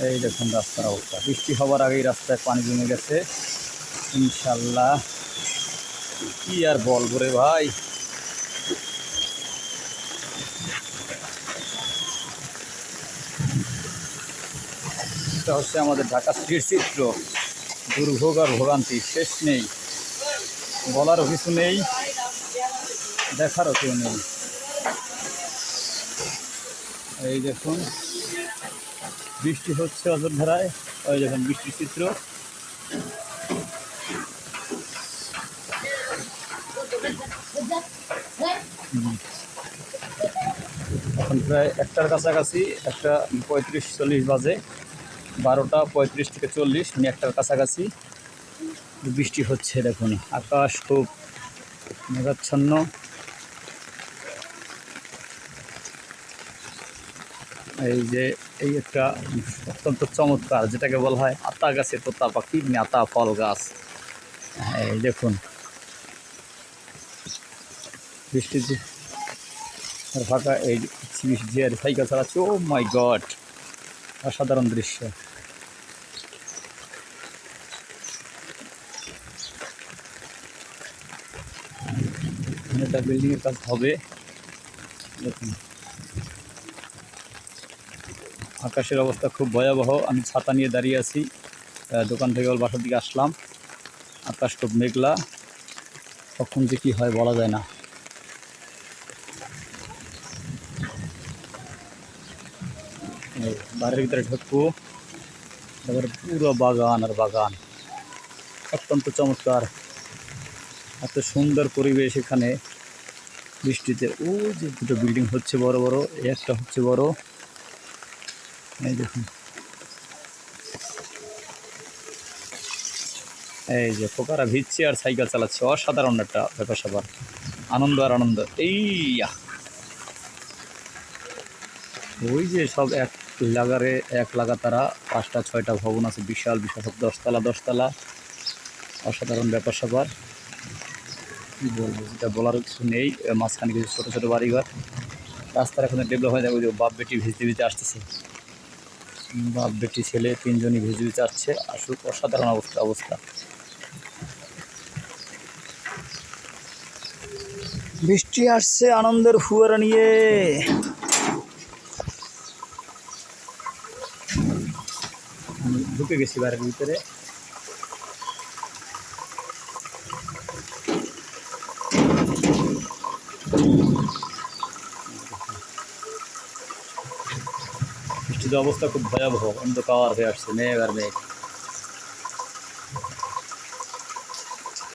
এই দেখুন রাস্তার অবস্থা। বৃষ্টি হওয়ার আগেই রাস্তায় পানি জমে গেছে। ইনশাল্লাহ। কি আর বলব রে ভাই? এটা হচ্ছে আমাদের ঢাকা স্ট্রিট চিত্র। দুর্ভোগ আর ভোগান্তি, শেষ নেই। বলারও কিছু নেই। দেখারও কেউ নেই। এই দেখুন, বৃষ্টি হচ্ছে অযোধ্যায় ওই দেখুন, বৃষ্টির চিত্র। এখন প্রায় একটার কাছাকাছি, একটা পঁয়ত্রিশ চল্লিশ বাজে। বারোটা পঁয়ত্রিশ থেকে চল্লিশ মানে একটার কাছাকাছি। বৃষ্টি হচ্ছে, দেখুন, আকাশ খুব মেঘাচ্ছন্ন। এই যে এই একটা অত্যন্ত চমৎকার যেটাকে বলা হয় আতা গাছের তোতা পাখি আতা ফল গাছ। এই দেখুন। বৃষ্টি যে আর ফাঁকা এই যে সাইকেল চালাচ্ছে ও মাই গড অসাধারণ দৃশ্য। একটা বিল্ডিংয়ের কাজ হবে। দেখুন। আকাশের অবস্থা খুব ভয়াবহ। আমি ছাতা নিয়ে দাঁড়িয়ে আছি। দোকান থেকে ওর বাসার দিকে আসলাম। আকাশ খুব মেঘলা। কখন যে কী হয় বলা যায় না। বাড়ির ভিতরে ঢুকবো। তারপরে পুরো বাগান আর বাগান। অত্যন্ত চমৎকার। এত সুন্দর পরিবেশ এখানে। বৃষ্টিতে ও যে দুটো বিল্ডিং হচ্ছে বড় বড়, একটা হচ্ছে বড়। এই দেখুন। এই যে পোকারা ভিজছে আর সাইকেল চালাচ্ছে, অসাধারণ একটা ব্যাপার স্যাপার। আনন্দ আর আনন্দ। এই ওই যে সব এক লাগারে, এক লাগাতারা, পাঁচটা, ছয়টা ভবন আছে, বিশাল বিশাল, সব দশতলা দশতলা। অসাধারণ ব্যাপার স্যাপার। কী বলব, এটা বলার কিছু নেই, মাঝখানে কিছু ছোটো ছোটো বাড়িঘর। রাস্তার এখন ডেভেলপ হয়ে যাবে যে বাপ বেটি ভিজতে ভিজতে আসতেছে। বাপ বেটি ছেলে, তিনজনই ভিজতে আসছে আসুক, অসাধারণ অবস্থা অবস্থা। বৃষ্টি আসছে, আনন্দের ফুয়ারা নিয়ে। ঢুকে গেছি বাড়ির ভিতরে। বৃষ্টির অবস্থা খুব ভয়াবহ অন্ধকার হয়ে আসছে মেঘ আর মেঘ।